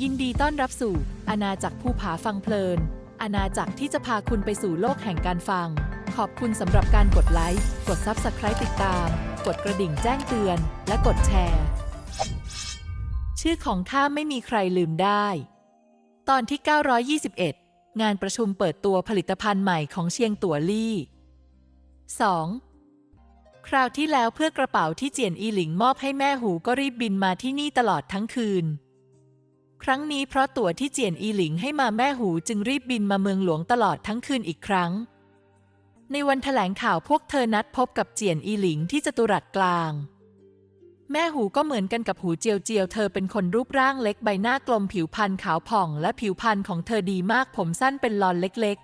ยินดีต้อนรับสู่อาณาจักรภูผาฟังเพลิน อาณาจักรที่จะพาคุณไปสู่โลกแห่งการฟัง ขอบคุณสำหรับการกดไลค์ กด Subscribe ติดตาม กดกระดิ่งแจ้งเตือน และกดแชร์ ชื่อของข้าไม่มีใครลืมได้ ตอนที่ 921 งานประชุมเปิดตัวผลิตภัณฑ์ใหม่ของเชียงตัวลี่ 2. คราวที่แล้วเพื่อกระเป๋าที่เจียนอีหลิงมอบให้แม่หูก็รีบบินมาที่นี่ตลอดทั้งคืน ครั้งนี้เพราะตั๋วที่เจียนอีหลิงให้มาแม่หูจึงรีบบินมาเมืองหลวงตลอดทั้งคืนอีกครั้ง ในวันแถลงข่าวพวกเธอนัดพบกับเจียนอีหลิงที่จตุรัสกลาง แม่หูก็เหมือนกันกับหูเจียวเจียว เธอเป็นคนรูปร่างเล็กใบหน้ากลมผิวพรรณขาวผ่อง และผิวพรรณของเธอดีมากผมสั้นเป็นลอนเล็ก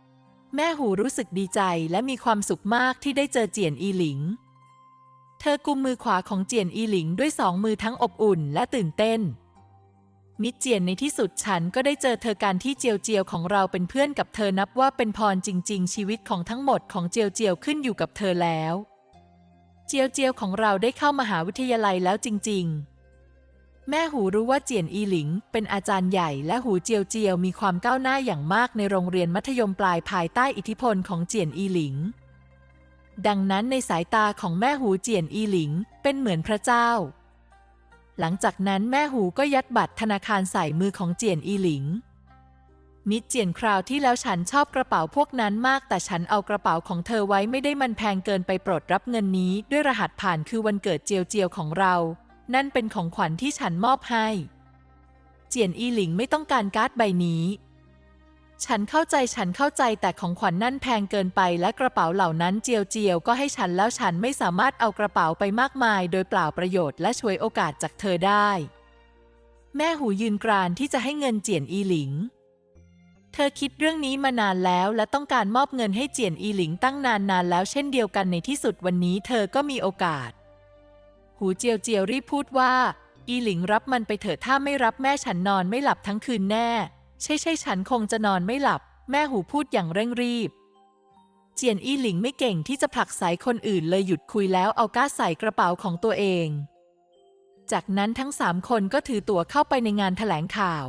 ๆ แม่หูรู้สึกดีใจและมีความสุขมากที่ได้เจอเจียนอีหลิงเธอกุมมือขวาของเจียนอีหลิงด้วยสองมือทั้งอบอุ่นและตื่นเต้น มิตรเจียนในที่สุดฉันก็ได้เจอเธอการที่เจียวเจียวของเราเป็นเพื่อนกับเธอนับว่าเป็นพรจริง ๆ ชีวิตของทั้งหมดของเจียวเจียวขึ้นอยู่กับเธอแล้ว เจียวเจียวของเราได้เข้ามหาวิทยาลัยแล้วจริง ๆ แม่หูรู้ว่าเจียนอีหลิง เป็นอาจารย์ใหญ่และหูเจียวเจียวมีความก้าวหน้าอย่างมากในโรงเรียนมัธยมปลายภายใต้อิทธิพลของเจียนอีหลิง ดังนั้นในสายตาของแม่หูเจียนอีหลิง เป็นเหมือนพระเจ้า หลังจากนั้นแม่หูก็ยัดบัตรธนาคารใส่มือของเจียนอีหลิงมิดเจียนคราวที่แล้วฉันชอบกระเป๋าพวกนั้นมาก แต่ฉันเอากระเป๋าของเธอไว้ไม่ได้มันแพงเกินไปโปรดรับเงินนี้ ด้วยรหัสผ่านคือวันเกิดเจียวเจียวของเรา นั่นเป็นของขวัญที่ฉันมอบให้ เจียนอีหลิงไม่ต้องการการ์ดใบนี้ ฉันเข้าใจฉันเข้าใจแต่ของขวัญนนั่นแพงเกินไปและกระเป๋าเหล่านั้นเจียวเจียวก็ให้ฉันแล้วฉันไม่สามารถเอากระเป๋าไปมากมาย โดยเปล่าประโยชน์และช่วยโอกาสจากเธอได้ แม่หูยืนกรานที่จะให้เงินเจียนอีหลิง เธอคิดเรื่องนี้มานานแล้วและต้องการมอบเงินให้เจียนอีหลิงตั้งนานนานแล้วเช่นเดียวกันในที่สุดวันนี้เธอก็มีโอกาส หูเจียวเจียวรีบพูดว่า อีหลิงรับมันไปเถอะถ้าไม่รับแม่ฉันนอนไม่หลับทั้งคืนแน่ ใช่ใช่ฉันคงจะนอนไม่หลับ แม่หูพูดอย่างเร่งรีบ เจียนอี้หลิงไม่เก่งที่จะผลักไสคนอื่นเลยหยุดคุยแล้วเอาก้าใส่กระเป๋าของตัวเอง จากนั้นทั้งสามคนก็ถือตั๋วเข้าไปในงานแถลงข่าว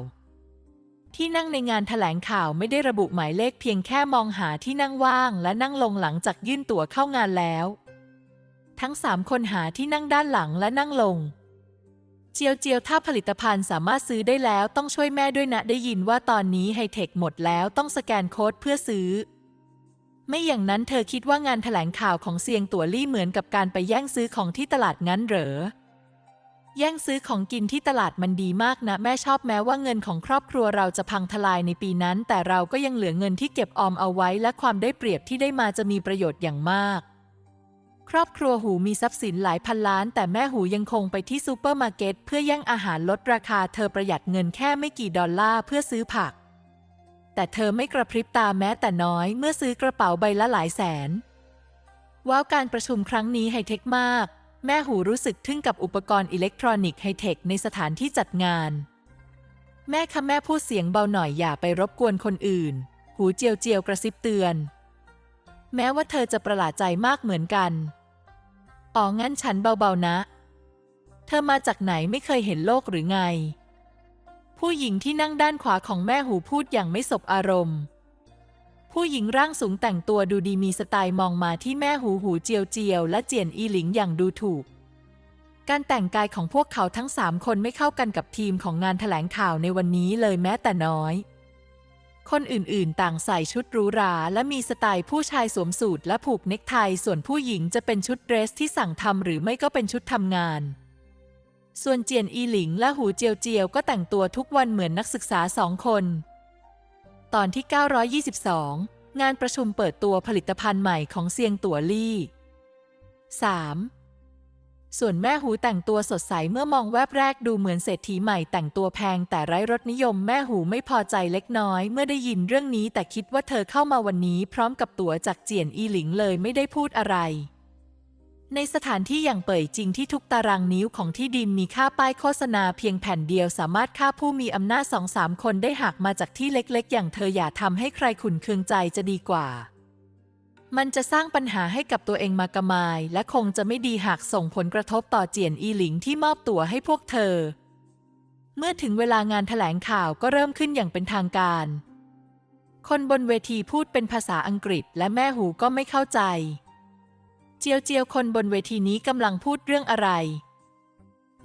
ที่นั่งในงานแถลงข่าวไม่ได้ระบุหมายเลขเพียงแค่มองหาที่นั่งว่างและนั่งลงหลังจากยื่นตั๋วเข้างานแล้ว ทั้งสามคนหาที่นั่งด้านหลังและนั่งลง เจียวเจียวถ้าผลิตภัณฑ์สามารถซื้อได้แล้วต้องช่วยแม่ด้วยนะ ได้ยินว่าตอนนี้ไฮเทคหมดแล้วต้องสแกนโค้ดเพื่อซื้อ ไม่อย่างนั้นเธอคิดว่างานแถลงข่าวของเซียงตัวลี่เหมือนกับการไปแย่งซื้อของที่ตลาดงั้นเหรอ แย่งซื้อของกินที่ตลาดมันดีมากนะ แม่ชอบแม้ว่าเงินของครอบครัวเราจะพังทลายในปีนั้น แต่เราก็ยังเหลือเงินที่เก็บออมเอาไว้ และความได้เปรียบที่ได้มาจะมีประโยชน์อย่างมาก ครอบครัวหูมีทรัพย์สินหลายพันล้าน แต่แม่หูยังคงไปที่ซูเปอร์มาร์เก็ตเพื่อแย่งอาหารลดราคาเธอประหยัดเงินแค่ไม่กี่ดอลลาร์เพื่อซื้อผัก แต่เธอไม่กระพริบตาแม้แต่น้อยเมื่อซื้อกระเป๋าใบละหลายแสน ว้าวการประชุมครั้งนี้ไฮเทคมาก แม่หูรู้สึกทึ่งกับอุปกรณ์อิเล็กทรอนิกส์ไฮเทคในสถานที่จัดงาน แม่คะแม่พูดเสียงเบาหน่อยอย่าไปรบกวนคนอื่น หูเจียวเจียวกระซิบเตือน แม้ว่าเธอจะประหลาดใจมากเหมือนกัน อ๋องั้นฉันเบาๆนะ เธอมาจากไหนไม่เคยเห็นโลกหรือไง ผู้หญิงที่นั่งด้านขวาของแม่หูพูดอย่างไม่สบอารมณ์ ผู้หญิงร่างสูงแต่งตัวดูดีมีสไตล์มองมาที่แม่หูหูเจียวเจียวและเจียนอีหลิงอย่างดูถูก การแต่งกายของพวกเขาทั้งสามคนไม่เข้ากันกับทีมของงานแถลงข่าวในวันนี้เลยแม้แต่น้อย คนอื่นๆ ต่างใส่ชุดหรูหราและมีสไตล์ผู้ชายสวมสูทและผูกเน็กไท ส่วนผู้หญิงจะเป็นชุดเดรสที่สั่งทำหรือไม่ก็เป็นชุดทำงาน ส่วนเจียนอีหลิงและหูเจียวเจียวก็แต่งตัวทุกวันเหมือนนักศึกษาสองคน ตอนที่ 922 งานประชุมเปิดตัวผลิตภัณฑ์ใหม่ของเซียงตัวลี่ 3. ส่วนแม่หูแต่งตัวสดใสเมื่อมองแวบแรกดูเหมือนเศรษฐีใหม่แต่งตัวแพงแต่ไร้รสนิยมแม่หูไม่พอใจเล็กน้อย เมื่อได้ยินเรื่องนี้แต่คิดว่าเธอเข้ามาวันนี้ พร้อมกับตั๋วจากเจียนอีหลิงเลยไม่ได้พูดอะไร ในสถานที่อย่างเป่ยจริงที่ทุกตารางนิ้วของที่ดินมีค่าป้ายโฆษณาเพียงแผ่นเดียวสามารถฆ่าผู้มีอำนาจสองสามคนได้หากมาจากที่เล็กๆ อย่างเธออย่าทำให้ใครขุนเคืองใจจะดีกว่า มันจะสร้างปัญหาให้กับตัวเองมากมาย และคงจะไม่ดีหากส่งผลกระทบต่อเจียนอีหลิงที่มอบตัวให้พวกเธอ เมื่อถึงเวลางานแถลงข่าวก็เริ่มขึ้นอย่างเป็นทางการ คนบนเวทีพูดเป็นภาษาอังกฤษและแม่หูก็ไม่เข้าใจ เจียวเจียวคนบนเวทีนี้กำลังพูดเรื่องอะไร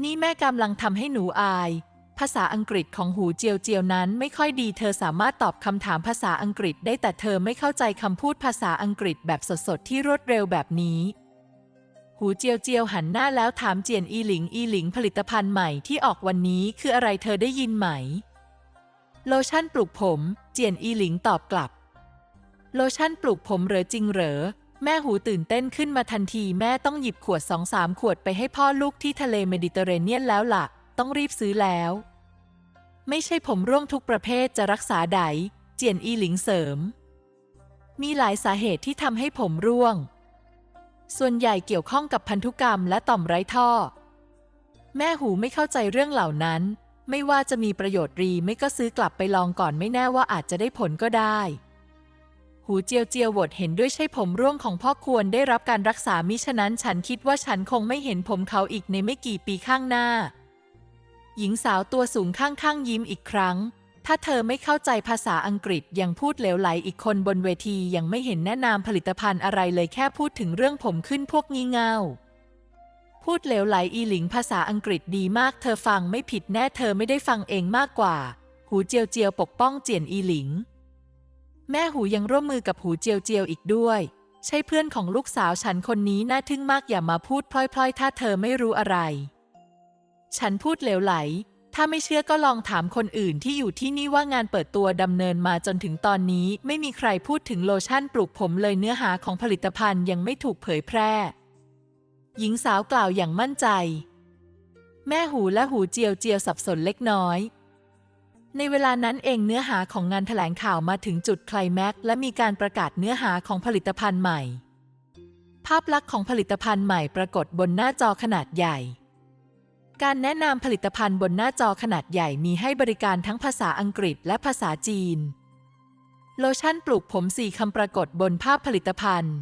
นี่แม่กำลังทำให้หนูอาย ภาษาอังกฤษของหูเจียวเจียวนั้นไม่ค่อยดี เธอสามารถตอบคำถามภาษาอังกฤษได้แต่เธอไม่เข้าใจคำพูดภาษาอังกฤษแบบสดๆ ที่รวดเร็วแบบนี้ หูเจียวเจียวหันหน้าแล้วถามเจียนอีหลิงอีหลิงผลิตภัณฑ์ใหม่ที่ออกวันนี้คืออะไรเธอได้ยินไหม โลชั่นปลูกผม เจียนอีหลิงตอบกลับ โลชั่นปลูกผมเหรอจริงเหรอแม่หูตื่นเต้นขึ้นมาทันทีแม่ต้องหยิบขวดสองสามขวดไปให้พ่อลูกที่ทะเลเมดิเตอร์เรเนียนแล้วล่ะ ต้องรีบซื้อแล้ว ไม่ใช่ผมร่วงทุกประเภทจะรักษาไดเจียนอีหลิงเสริม มีหลายสาเหตุที่ทำให้ผมร่วง ส่วนใหญ่เกี่ยวข้องกับพันธุกรรมและต่อมไร้ท่อ แม่หูไม่เข้าใจเรื่องเหล่านั้น ไม่ว่าจะมีประโยชน์รีไม่ก็ซื้อกลับไปลองก่อนไม่แน่ว่าอาจจะได้ผลก็ได้ หูเจียวเจียวบดเห็นด้วยใช่ผมร่วงของพ่อควรได้รับการรักษามิฉะนั้นฉันคิดว่าฉันคงไม่เห็นผมเขาอีกในไม่กี่ปีข้างหน้า หญิงสาวตัวสูงข้างๆยิ้มอีกครั้ง ถ้าเธอไม่เข้าใจภาษาอังกฤษยังพูดเหลวไหลอีกคนบนเวทียังไม่เห็นแนะนำผลิตภัณฑ์อะไรเลยแค่พูดถึงเรื่องผมขึ้นพวกงี่เง่าพูดเหลวไหลอีหลิงภาษาอังกฤษดีมากเธอฟังไม่ผิดแน่เธอไม่ได้ฟังเองมากกว่า หูเจียวเจียวปกป้องเจียนอีหลิง แม่หูยังร่วมมือกับหูเจียวเจียวอีกด้วย ใช่เพื่อนของลูกสาวฉันคนนี้น่าทึ่งมากอย่ามาพูดพล่อยๆ ถ้าเธอไม่รู้อะไร ฉันพูดเหลวไหล ถ้าไม่เชื่อก็ลองถามคนอื่นที่อยู่ที่นี่ว่างานเปิดตัวดำเนินมาจนถึงตอนนี้ ไม่มีใครพูดถึงโลชั่นปลูกผมเลยเนื้อหาของผลิตภัณฑ์ยังไม่ถูกเผยแพร่ หญิงสาวกล่าวอย่างมั่นใจ แม่หูและหูเจียวเจียวสับสนเล็กน้อย ในเวลานั้นเองเนื้อหาของงานแถลงข่าวมาถึงจุดไคลแม็กซ์และมีการประกาศเนื้อหาของผลิตภัณฑ์ใหม่ ภาพลักษณ์ของผลิตภัณฑ์ใหม่ปรากฏบนหน้าจอขนาดใหญ่ การแนะนำผลิตภัณฑ์บนหน้าจอขนาดใหญ่มีให้บริการทั้งภาษาอังกฤษและภาษาจีน โลชั่นปลูกผมสี่คำปรากฏบนภาพผลิตภัณฑ์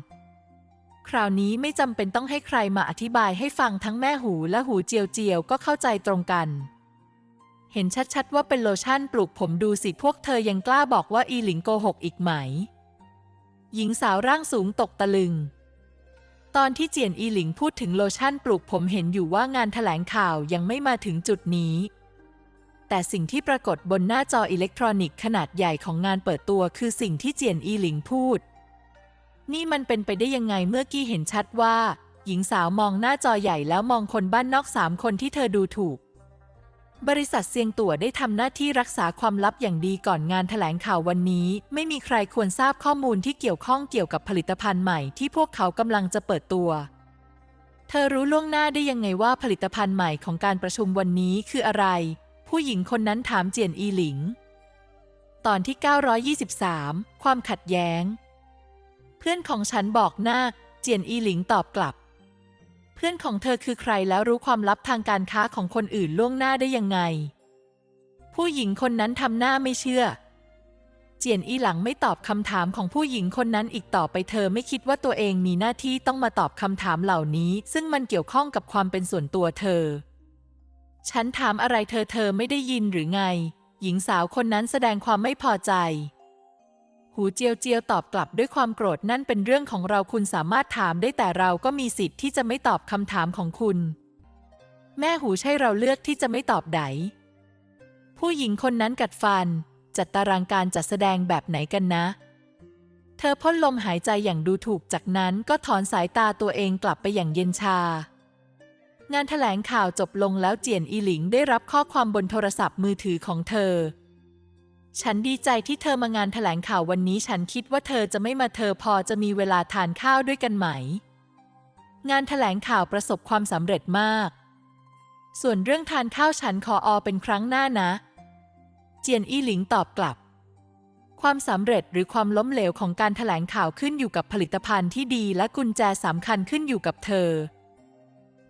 คราวนี้ไม่จำเป็นต้องให้ใครมาอธิบายให้ฟังทั้งแม่หูและหูเจียวเจียวก็เข้าใจตรงกัน เห็นชัดๆว่าเป็นโลชั่นปลูกผมดูสิพวกเธอยังกล้าบอกว่าอีหลิงโกหกอีกไหม หญิงสาวร่างสูงตกตะลึง ตอนที่เจียนอีหลิงพูดถึงโลชั่นปลูกผมเห็นอยู่ว่างานแถลงข่าวยังไม่มาถึงจุดนี้ แต่สิ่งที่ปรากฏบนหน้าจออิเล็กทรอนิกส์ขนาดใหญ่ของงานเปิดตัวคือสิ่งที่เจียนอีหลิงพูด นี่มันเป็นไปได้ยังไงเมื่อกี้เห็นชัดว่า หญิงสาวมองหน้าจอใหญ่แล้วมองคนบ้านนอกสามคนที่เธอดูถูก บริษัทเซียงตั๋วได้ทำหน้าที่รักษาความลับอย่างดีก่อนงานแถลงข่าววันนี้ ไม่มีใครควรทราบข้อมูลที่เกี่ยวข้องเกี่ยวกับผลิตภัณฑ์ใหม่ที่พวกเขากำลังจะเปิดตัว เธอรู้ล่วงหน้าได้ยังไงว่าผลิตภัณฑ์ใหม่ของการประชุมวันนี้คืออะไร ผู้หญิงคนนั้นถามเจียนอีหลิง ตอนที่ 923 ความขัดแย้ง เพื่อนของฉันบอกหน้าเจียนอีหลิงตอบกลับ เพื่อนของเธอคือใครแล้วรู้ความลับทางการค้าของคนอื่นล่วงหน้าได้ยังไง ผู้หญิงคนนั้นทำหน้าไม่เชื่อ เจียนอีหลังไม่ตอบคำถามของผู้หญิงคนนั้นอีกต่อไปเธอไม่คิดว่าตัวเองมีหน้าที่ต้องมาตอบคำถามเหล่านี้ ซึ่งมันเกี่ยวข้องกับความเป็นส่วนตัวเธอ ฉันถามอะไรเธอเธอไม่ได้ยินหรือไง หญิงสาวคนนั้นแสดงความไม่พอใจ หูเจียวเจียวตอบกลับด้วยความโกรธนั่นเป็นเรื่องของเราคุณสามารถถามได้แต่เราก็มีสิทธิ์ที่จะไม่ตอบคำถามของคุณ แม่หูใช่เราเลือกที่จะไม่ตอบไดผู้หญิงคนนั้นกัดฟัน จัดตารางการจัดแสดงแบบไหนกันนะ เธอพ่นลมหายใจอย่างดูถูกจากนั้นก็ถอนสายตาตัวเองกลับไปอย่างเย็นชา งานแถลงข่าวจบลงแล้วเจียนอีหลิงได้รับข้อความบนโทรศัพท์มือถือของเธอ ฉันดีใจที่เธอมางานแถลงข่าววันนี้ฉันคิดว่าเธอจะไม่มาเธอพอจะมีเวลาทานข้าวด้วยกันไหม งานแถลงข่าวประสบความสำเร็จมาก ส่วนเรื่องทานข้าวฉันขออเป็นครั้งหน้านะ เจียนอี้หลิงตอบกลับ ความสำเร็จหรือความล้มเหลวของการแถลงข่าวขึ้นอยู่กับผลิตภัณฑ์ที่ดีและกุญแจสำคัญขึ้นอยู่กับเธอ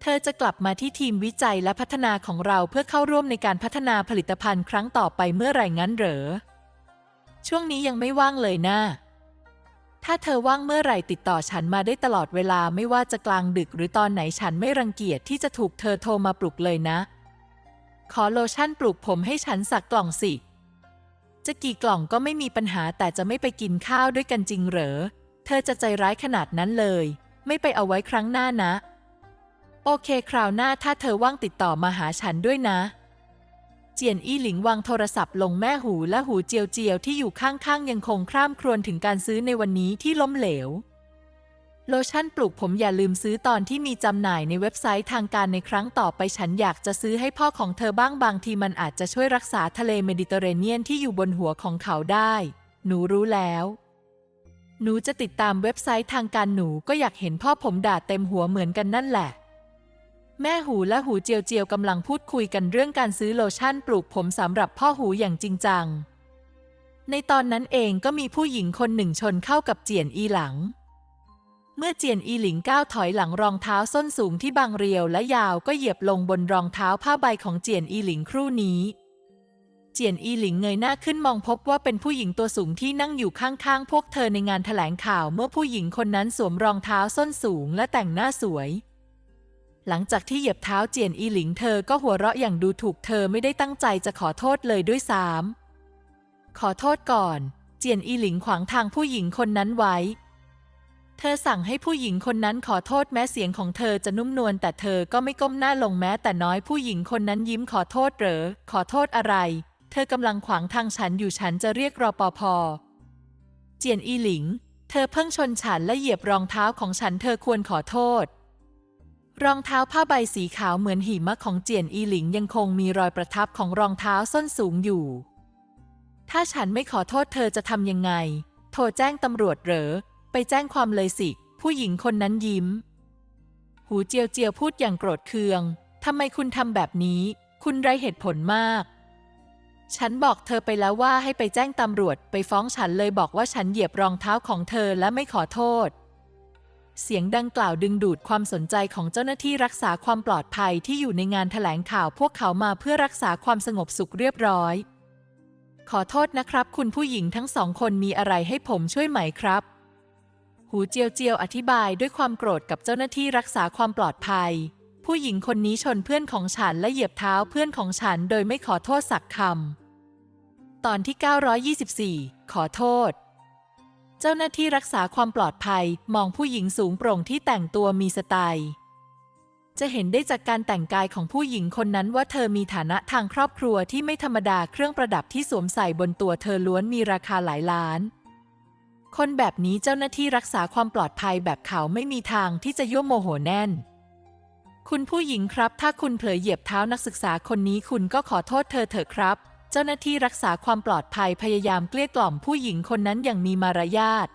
ธอจะกลับมาที่ทีมวิจัยและพัฒนาของเราเพื่อเข้าร่วมในการพัฒนาผลิตภัณฑ์ครั้งต่อไปเมื่อไหร่งั้นเหรอ ช่วงนี้ยังไม่ว่างเลยนะ ถ้าเธอว่างเมื่อไหร่ติดต่อฉันมาได้ตลอดเวลาไม่ว่าจะกลางดึกหรือตอนไหนฉันไม่รังเกียจที่จะถูกเธอโทรมาปลุกเลยนะ ขอโลชั่นปลูกผมให้ฉันสักกล่องสิ จะกี่กล่องก็ไม่มีปัญหาแต่จะไม่ไปกินข้าวด้วยกันจริงเหรอ เธอจะใจร้ายขนาดนั้นเลย ไม่ไปเอาไว้ครั้งหน้านะ โอเคคราวหน้าถ้าเธอว่างติดต่อมาหาฉันด้วยนะ เจียนอี้หลิงวางโทรศัพท์ลงแม่หูและหูเจียวเจียวที่อยู่ข้างๆยังคงคร่ำครวญถึงการซื้อในวันนี้ที่ล้มเหลว โลชั่นปลูกผมอย่าลืมซื้อตอนที่มีจำหน่ายในเว็บไซต์ทางการในครั้งต่อไปฉันอยากจะซื้อให้พ่อของเธอบ้างบางทีมันอาจจะช่วยรักษาทะเลเมดิเตอร์เรเนียนที่อยู่บนหัวของเขาได้ หนูรู้แล้วหนูจะติดตามเว็บไซต์ทางการหนูก็อยากเห็นพ่อผมด่าเต็มหัวเหมือนกันนั่นแหละ แม่หูและหูเจียวเจียวกำลังพูดคุยกันเรื่องการซื้อโลชั่นปลูกผมสำหรับพ่อหูอย่างจริงจัง ในตอนนั้นเองก็มีผู้หญิงคนหนึ่งชนเข้ากับเจียนอีหลัง เมื่อเจียนอีหลิงก้าวถอยหลังรองเท้าส้นสูงที่บางเรียวและยาวก็เหยียบลงบนรองเท้าผ้าใบของเจียนอีหลิงครู่นี้ เจียนอีหลิงเงยหน้าขึ้นมองพบว่าเป็นผู้หญิงตัวสูงที่นั่งอยู่ข้างๆพวกเธอในงานแถลงข่าวเมื่อผู้หญิงคนนั้นสวมรองเท้าส้นสูงและแต่งหน้าสวย หลังจากที่เหยียบเท้าเจียนอีหลิงเธอก็หัวเราะอย่างดูถูกเธอไม่ได้ตั้งใจจะขอโทษเลยด้วยซ้ำขอโทษก่อน เจียนอีหลิงขวางทางผู้หญิงคนนั้นไว้ เธอสั่งให้ผู้หญิงคนนั้นขอโทษแม้เสียงของเธอจะนุ่มนวลแต่เธอก็ไม่ก้มหน้าลงแม้แต่น้อยผู้หญิงคนนั้นยิ้มขอโทษเหรอ ขอโทษอะไร เธอกำลังขวางทางฉันอยู่ฉันจะเรียกรอปภเจียนอีหลิง เธอเพิ่งชนฉันและเหยียบรองเท้าของฉันเธอควรขอโทษ รองเท้าผ้าใบสีขาวเหมือนหิมะของเจียนอีหลิงยังคงมีรอยประทับของรองเท้าส้นสูงอยู่ ถ้าฉันไม่ขอโทษเธอจะทำยังไง โทรแจ้งตำรวจเหรอ ไปแจ้งความเลยสิ ผู้หญิงคนนั้นยิ้ม หูเจียวเจียวพูดอย่างโกรธเคือง ทำไมคุณทำแบบนี้ คุณไรเหตุผลมาก ฉันบอกเธอไปแล้วว่าให้ไปแจ้งตำรวจ ไปฟ้องฉันเลยบอกว่าฉันเหยียบรองเท้าของเธอและไม่ขอโทษ เสียงดังกล่าวดึงดูดความสนใจของเจ้าหน้าที่รักษาความปลอดภัยที่อยู่ในงานแถลงข่าวพวกเขามาเพื่อรักษาความสงบสุขเรียบร้อย ขอโทษนะครับ คุณผู้หญิงทั้งสองคนมีอะไรให้ผมช่วยไหมครับ หูเจียวเจียวอธิบายด้วยความโกรธกับเจ้าหน้าที่รักษาความปลอดภัย ผู้หญิงคนนี้ชนเพื่อนของฉันและเหยียบเท้าเพื่อนของฉันโดยไม่ขอโทษสักคำตอนที่ 924 ขอโทษ เจ้าหน้าที่รักษาความปลอดภัยมองผู้หญิงสูงโปร่งที่แต่งตัวมีสไตล์ จะเห็นได้จากการแต่งกายของผู้หญิงคนนั้นว่าเธอมีฐานะทางครอบครัวที่ไม่ธรรมดาเครื่องประดับที่สวมใส่บนตัวเธอล้วนมีราคาหลายล้าน คนแบบนี้เจ้าหน้าที่รักษาความปลอดภัยแบบเขาไม่มีทางที่จะยั่วโมโหแน่น คุณผู้หญิงครับ ถ้าคุณเผลอเหยียบเท้านักศึกษาคนนี้คุณก็ขอโทษเธอเถอะครับ จ้าหน้าที่รักษาความปลอดภัยพยายามเกลี้ยกล่อมผู้หญิงคนนั้นอย่างมีมารยาท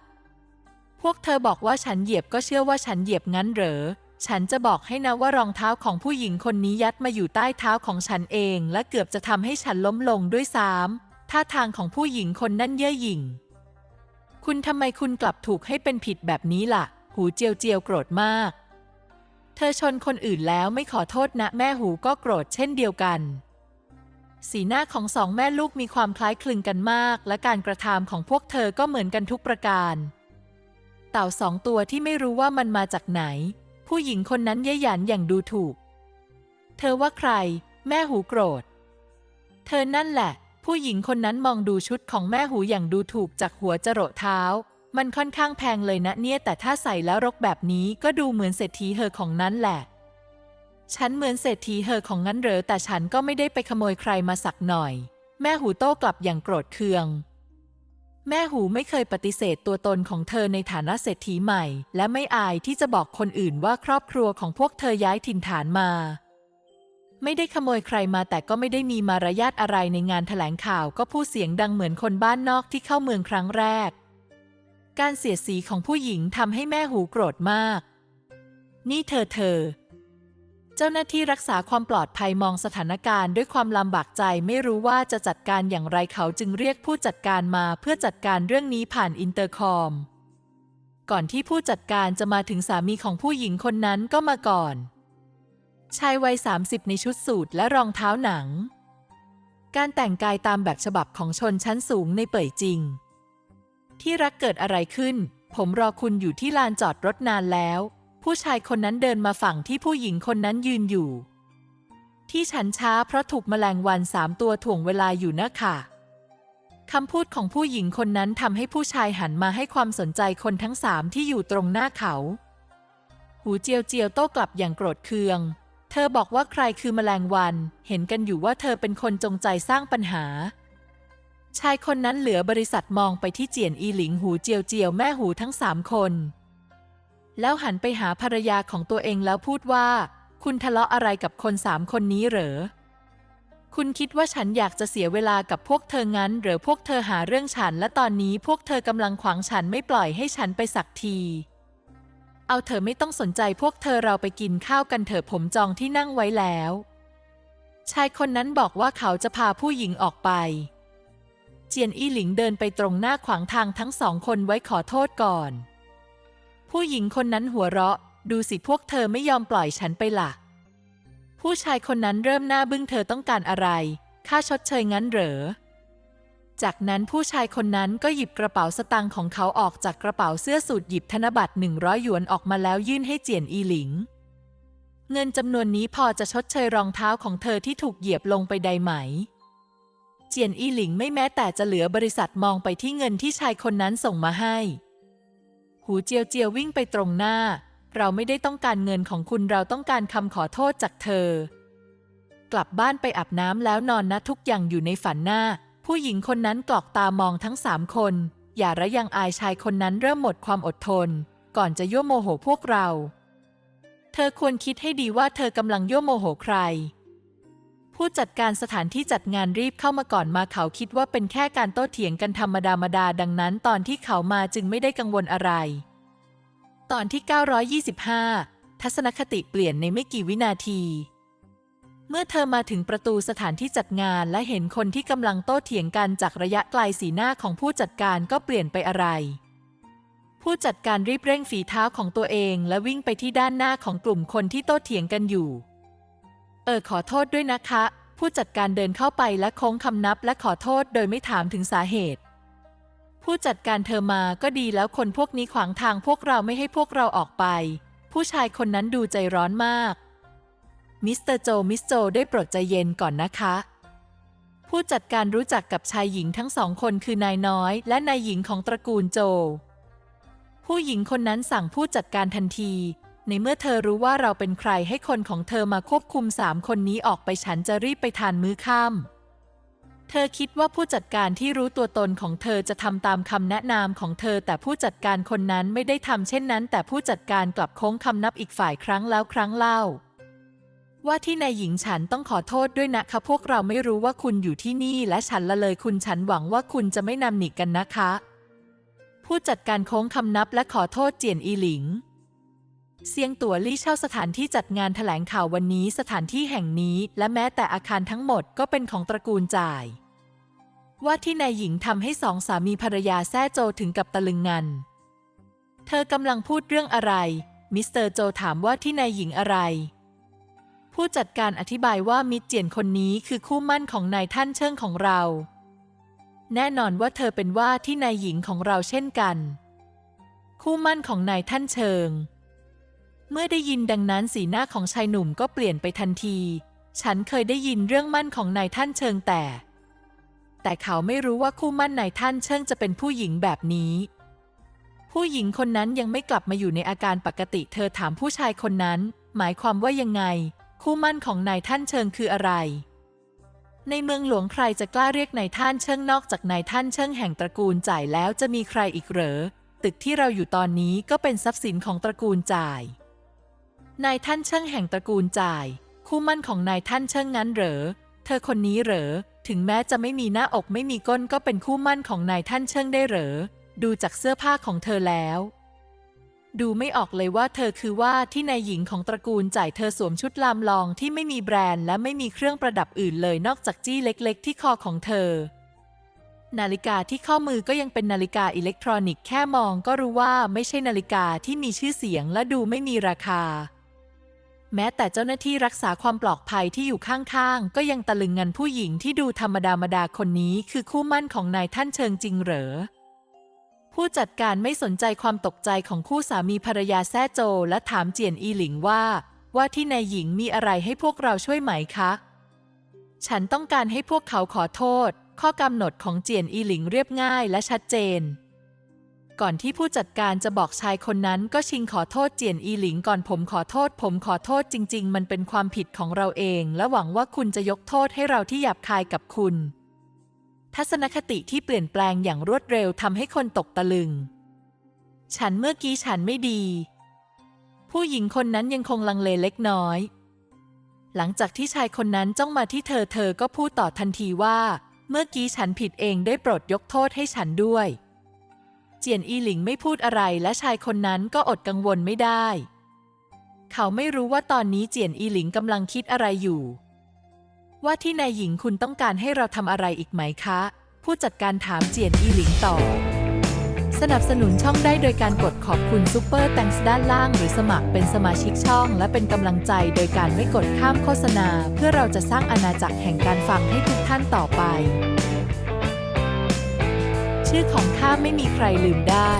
พวกเธอบอกว่าฉันเหยียบก็เชื่อว่าฉันเหยียบงั้นเหรอ ฉันจะบอกให้นะว่ารองเท้าของผู้หญิงคนนี้ยัดมาอยู่ใต้เท้าของฉันเอง และเกือบจะทำให้ฉันล้มลงด้วยซ้ำท่าทางของผู้หญิงคนนั้นเย่อหยิ่ง คุณทำไมคุณกลับถูกให้เป็นผิดแบบนี้ล่ะ หูเจียวเจียวโกรธมาก เธอชนคนอื่นแล้วไม่ขอโทษนะแม่หูก็โกรธเช่นเดียวกัน สีหน้าของสองแม่ลูกมีความคล้ายคลึงกันมาก และการกระทำของพวกเธอก็เหมือนกันทุกประการ เต่าสองตัวที่ไม่รู้ว่ามันมาจากไหน ผู้หญิงคนนั้นเย้ยหยันอย่างดูถูก เธอว่าใคร แม่หูโกรธ เธอนั่นแหละ ผู้หญิงคนนั้นมองดูชุดของแม่หูอย่างดูถูกจากหัวจรดเท้า มันค่อนข้างแพงเลยนะเนี่ยแต่ถ้าใส่แล้วรกแบบนี้ก็ดูเหมือนเศรษฐีเหอของนั้นแหละ ฉันเหมือนเศรษฐีเหอของงั้นเหรอแต่ฉันก็ไม่ได้ไปขโมยใครมาสักหน่อย แม่หูโต้กลับอย่างโกรธเคือง แม่หูไม่เคยปฏิเสธตัวตนของเธอในฐานะเศรษฐีใหม่ และไม่อายที่จะบอกคนอื่นว่าครอบครัวของพวกเธอย้ายถิ่นฐานมา ไม่ได้ขโมยใครมาแต่ก็ไม่ได้มีมารยาทอะไรในงานแถลงข่าวก็พูดเสียงดังเหมือนคนบ้านนอกที่เข้าเมืองครั้งแรก การเสียสีของผู้หญิงทำให้แม่หูโกรธมาก นี่เธอเธอ เจ้าหน้าที่รักษาความปลอดภัยมองสถานการณ์ด้วยความลำบากใจไม่รู้ว่าจะจัดการอย่างไรเขาจึงเรียกผู้จัดการมาเพื่อจัดการเรื่องนี้ผ่านอินเตอร์คอม ก่อนที่ผู้จัดการจะมาถึงสามีของผู้หญิงคนนั้นก็มาก่อน ชายวัย 30 ในชุดสูทและรองเท้าหนัง การแต่งกายตามแบบฉบับของชนชั้นสูงในเป่ยจริง ที่รักเกิดอะไรขึ้น ผมรอคุณอยู่ที่ลานจอดรถนานแล้ว ผู้ชายคนนั้นเดินมาฝั่งที่ผู้หญิงคนนั้นยืนอยู่ ที่ฉันช้าเพราะถูกแมลงวันสามตัวถ่วงเวลาอยู่นะค่ะคำพูดของผู้หญิงคนนั้นทำให้ผู้ชายหันมาให้ความสนใจคนทั้งสามที่อยู่ตรงหน้าเขา หูเจียวเจียวโต้กลับอย่างโกรธเคือง เธอบอกว่าใครคือแมลงวัน เห็นกันอยู่ว่าเธอเป็นคนจงใจสร้างปัญหา ชายคนนั้นเหลือบริษัทมองไปที่เจียนอีหลิงหูเจียวเจียวแม่หูทั้งสามคน แล้วหันไปหาภรรยาของตัวเองแล้วพูดว่า คุณทะเลาะอะไรกับคนสามคนนี้เหรอ คุณคิดว่าฉันอยากจะเสียเวลากับพวกเธองั้น หรือพวกเธอหาเรื่องฉัน และตอนนี้พวกเธอกำลังขวางฉันไม่ปล่อยให้ฉันไปสักที เอาเธอไม่ต้องสนใจพวกเธอเราไปกินข้าวกันเถอะผมจองที่นั่งไว้แล้ว ชายคนนั้นบอกว่าเขาจะพาผู้หญิงออกไปเจียนอี้หลิงเดินไปตรงหน้าขวางทางทั้งสองคนไว้ขอโทษก่อน ผู้หญิงคนนั้นหัวเราะ ดูสิพวกเธอไม่ยอมปล่อยฉันไปล่ะ ผู้ชายคนนั้นเริ่มหน้าบึ้งเธอต้องการอะไร ค่าชดเชยงั้นเหรอ จากนั้นผู้ชายคนนั้นก็หยิบกระเป๋าสตางค์ของเขาออกจากกระเป๋าเสื้อสูทหยิบธนบัตร100หยวนออกมาแล้วยื่นให้เจียนอีหลิง เงินจำนวนนี้พอจะชดเชยรองเท้าของเธอที่ถูกเหยียบลงไปได้ไหมเจียนอีหลิงไม่แม้แต่จะเหลือบริษัทมองไปที่เงินที่ชายคนนั้นส่งมาให้ หูเจียวเจียววิ่งไปตรงหน้า เราไม่ได้ต้องการเงินของคุณเราต้องการคำขอโทษจากเธอ กลับบ้านไปอาบน้ำแล้วนอนนะทุกอย่างอยู่ในฝันหน้า ผู้หญิงคนนั้นกรอกตามองทั้งสามคน อย่าระยังอายชายคนนั้นเริ่มหมดความอดทน ก่อนจะยั่วโมโหพวกเรา เธอควรคิดให้ดีว่าเธอกำลังยั่วโมโหใคร ผู้จัดการสถานที่จัดงานรีบเข้ามาก่อนมาเขาคิดว่าเป็นแค่การโต้เถียงกันธรรมดามาดาดังนั้นตอนที่เขามาจึงไม่ได้กังวลอะไร ตอนที่ 925 ทัศนคติเปลี่ยนในไม่กี่วินาที เมื่อเธอมาถึงประตูสถานที่จัดงานและเห็นคนที่กำลังโต้เถียงกันจากระยะไกลสีหน้าของผู้จัดการก็เปลี่ยนไปอะไรผู้จัดการรีบเร่งฝีเท้าของตัวเองและวิ่งไปที่ด้านหน้าของกลุ่มคนที่โต้เถียงกันอยู่ เออขอโทษด้วยนะคะ ผู้จัดการเดินเข้าไปและโค้งคำนับและขอโทษโดยไม่ถามถึงสาเหตุ ผู้จัดการเธอมาก็ดีแล้วคนพวกนี้ขวางทางพวกเราไม่ให้พวกเราออกไป ผู้ชายคนนั้นดูใจร้อนมาก มิสเตอร์โจ มิสโจได้โปรดใจเย็นก่อนนะคะ ผู้จัดการรู้จักกับชายหญิงทั้งสองคนคือนายน้อย และนายหญิงของตระกูลโจ ผู้หญิงคนนั้นสั่งผู้จัดการทันที ในเมื่อเธอรู้ว่าเราเป็นใครให้คนของเธอมาควบคุมสามคนนี้ออกไปฉันจะรีบไปทานมื้อค่ำเธอคิดว่าผู้จัดการที่รู้ตัวตนของเธอจะทำตามคำแนะนำของเธอ แต่ผู้จัดการคนนั้นไม่ได้ทำเช่นนั้น แต่ผู้จัดการกลับโค้งคำนับอีกฝ่ายครั้งแล้วครั้งเล่า ว่าที่นายหญิงฉันต้องขอโทษด้วยนะคะ พวกเราไม่รู้ว่าคุณอยู่ที่นี่ และฉันละเลยคุณฉันหวังว่าคุณจะไม่นำหนีกันนะคะ ผู้จัดการโค้งคำนับและขอโทษเจียนอีหลิง เซียงตั๋วลี่เช่าสถานที่จัดงานแถลงข่าววันนี้สถานที่แห่งนี้ และแม้แต่อาคารทั้งหมดก็เป็นของตระกูลจ่าย ว่าที่นายหญิงทำให้สองสามีภรรยาแซ่โจถึงกับตะลึงงัน เธอกำลังพูดเรื่องอะไร มิสเตอร์โจถามว่าที่นายหญิงอะไร ผู้จัดการอธิบายว่ามิตรเจียนคนนี้คือคู่มั่นของนายท่านเชิงของเรา แน่นอนว่าเธอเป็นว่าที่นายหญิงของเราเช่นกัน คู่มั่นของนายท่านเชิง เมื่อได้ยินดังนั้นสีหน้าของชายหนุ่มก็เปลี่ยนไปทันที ฉันเคยได้ยินเรื่องมั่นของนายท่านเชิงแต่ แต่เขาไม่รู้ว่าคู่มั่นนายท่านเชิงจะเป็นผู้หญิงแบบนี้ ผู้หญิงคนนั้นยังไม่กลับมาอยู่ในอาการปกติ เธอถามผู้ชายคนนั้น หมายความว่ายังไง คู่มั่นของนายท่านเชิงคืออะไร ในเมืองหลวงใครจะกล้าเรียกนายท่านเชิงนอกจากนายท่านเชิงแห่งตระกูลจ่ายแล้วจะมีใครอีกเหรอ ตึกที่เราอยู่ตอนนี้ก็เป็นทรัพย์สินของตระกูลจ่าย นายท่านเชิงแห่งตระกูลจ่าย คู่มั่นของนายท่านเชิงงั้นเหรอ เธอคนนี้เหรอ ถึงแม้จะไม่มีหน้าอกไม่มีก้นก็เป็นคู่มั่นของนายท่านเชิงได้เหรอ ดูจากเสื้อผ้าของเธอแล้ว ดูไม่ออกเลยว่าเธอคือว่าที่นายหญิงของตระกูลจ่ายเธอสวมชุดลามลองที่ไม่มีแบรนด์และไม่มีเครื่องประดับอื่นเลยนอกจากจี้เล็ก ๆ ที่คอของเธอนาฬิกาที่ข้อมือก็ยังเป็นนาฬิกาอิเล็กทรอนิกส์แค่มองก็รู้ว่าไม่ใช่นาฬิกาที่มีชื่อเสียงและดูไม่มีราคา แม้แต่เจ้าหน้าที่รักษาความปลอดภัยที่อยู่ข้างๆ ก็ยังตะลึงงันผู้หญิงที่ดูธรรมดามาดาคนนี้คือคู่มั่นของนายท่านเชิงจริงเหรอ ผู้จัดการไม่สนใจความตกใจของคู่สามีภรรยาแซ่โจและถามเจียนอีหลิงว่า ว่าที่นายหญิงมีอะไรให้พวกเราช่วยไหมคะ ฉันต้องการให้พวกเขาขอโทษ ข้อกำหนดของเจียนอีหลิงเรียบง่ายและชัดเจน ก่อนที่ผู้จัดการจะบอกชายคนนั้นก็ชิงขอโทษเจียนอีหลิงก่อนผมขอโทษ ผมขอโทษจริง ๆ มันเป็นความผิดของเราเอง และหวังว่าคุณจะยกโทษให้เราที่หยาบคายกับคุณ ทัศนคติที่เปลี่ยนแปลงอย่างรวดเร็วทำให้คนตกตะลึง ฉันเมื่อกี้ฉันไม่ดี ผู้หญิงคนนั้นยังคงลังเลเล็กน้อย หลังจากที่ชายคนนั้นจ้องมาที่เธอเธอก็พูดต่อทันทีว่า เมื่อกี้ฉันผิดเองได้โปรดยกโทษให้ฉันด้วย เจียนอีหลิงไม่พูดอะไรและชายคนนั้นก็อดกังวลไม่ได้ เขาไม่รู้ว่าตอนนี้เจียนอีหลิงกำลังคิดอะไรอยู่ ว่าที่นายหญิงคุณต้องการให้เราทำอะไรอีกไหมคะ ผู้จัดการถามเจียนอีหลิงต่อ สนับสนุนช่องได้โดยการกดขอบคุณซูเปอร์แตงส์ด้านล่าง หรือสมัครเป็นสมาชิกช่อง และเป็นกำลังใจโดยการไม่กดข้ามโฆษณา เพื่อเราจะสร้างอาณาจักรแห่งการฟังให้ทุกท่านต่อไป ชื่อของข้าไม่มีใครลืมได้